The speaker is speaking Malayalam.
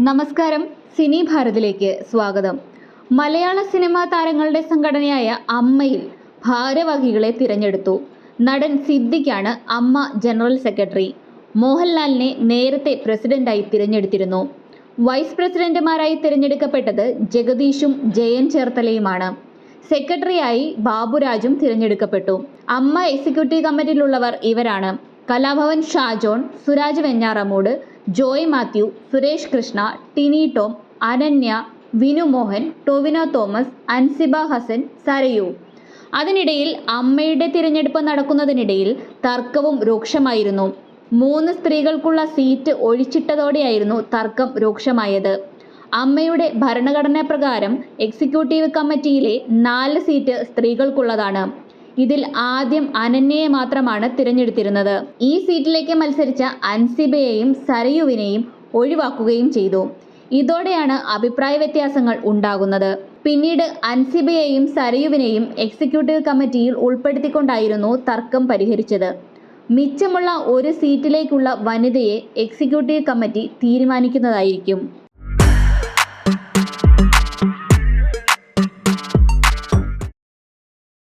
നമസ്കാരം. സിനി ഭാരതിലേക്ക് സ്വാഗതം. മലയാള സിനിമാ താരങ്ങളുടെ സംഘടനയായ അമ്മയിൽ ഭാരവാഹികളെ തിരഞ്ഞെടുത്തു. നടൻ സിദ്ദിഖാണ് അമ്മ ജനറൽ സെക്രട്ടറി. മോഹൻലാലിനെ നേരത്തെ പ്രസിഡന്റായി തിരഞ്ഞെടുത്തിരുന്നു. വൈസ് പ്രസിഡന്റുമാരായി തിരഞ്ഞെടുക്കപ്പെട്ടത് ജഗദീഷും ജയൻ ചേർത്തലയുമാണ്. സെക്രട്ടറിയായി ബാബുരാജും തിരഞ്ഞെടുക്കപ്പെട്ടു. അമ്മ എക്സിക്യൂട്ടീവ് കമ്മിറ്റിയിലുള്ളവർ ഇവരാണ്. കലാഭവൻ ഷാജോൺ സുരാജ് വെഞ്ഞാറമൂട് ജോയ് മാത്യു സുരേഷ് കൃഷ്ണ ടിനി ടോം അനന്യ വിനു മോഹൻ ടൊവിനോ തോമസ് അൻസിബ ഹസൻ സരയു. അതിനിടയിൽ അമ്മയുടെ തിരഞ്ഞെടുപ്പ് നടക്കുന്നതിനിടയിൽ തർക്കവും രൂക്ഷമായിരുന്നു. മൂന്ന് സ്ത്രീകൾക്കുള്ള സീറ്റ് ഒഴിച്ചിട്ടതോടെയായിരുന്നു തർക്കം രൂക്ഷമായത്. അമ്മയുടെ ഭരണഘടനാ പ്രകാരം എക്സിക്യൂട്ടീവ് കമ്മിറ്റിയിലെ നാല് സീറ്റ് സ്ത്രീകൾക്കുള്ളതാണ്. ഇതിൽ ആദ്യം അനന്യയെ മാത്രമാണ് തിരഞ്ഞെടുത്തിരുന്നത്. ഈ സീറ്റിലേക്ക് മത്സരിച്ച അൻസിബയെയും സരയുവിനെയും ഒഴിവാക്കുകയും ചെയ്തു. ഇതോടെയാണ് അഭിപ്രായ വ്യത്യാസങ്ങൾ ഉണ്ടാകുന്നത്. പിന്നീട് അൻസിബയെയും സരയുവിനെയും എക്സിക്യൂട്ടീവ് കമ്മിറ്റിയിൽ ഉൾപ്പെടുത്തിക്കൊണ്ടായിരുന്നു തർക്കം പരിഹരിച്ചത്. മിച്ചമുള്ള ഒരു സീറ്റിലേക്കുള്ള വനിതയെ എക്സിക്യൂട്ടീവ് കമ്മിറ്റി തീരുമാനിക്കുന്നതായിരിക്കും.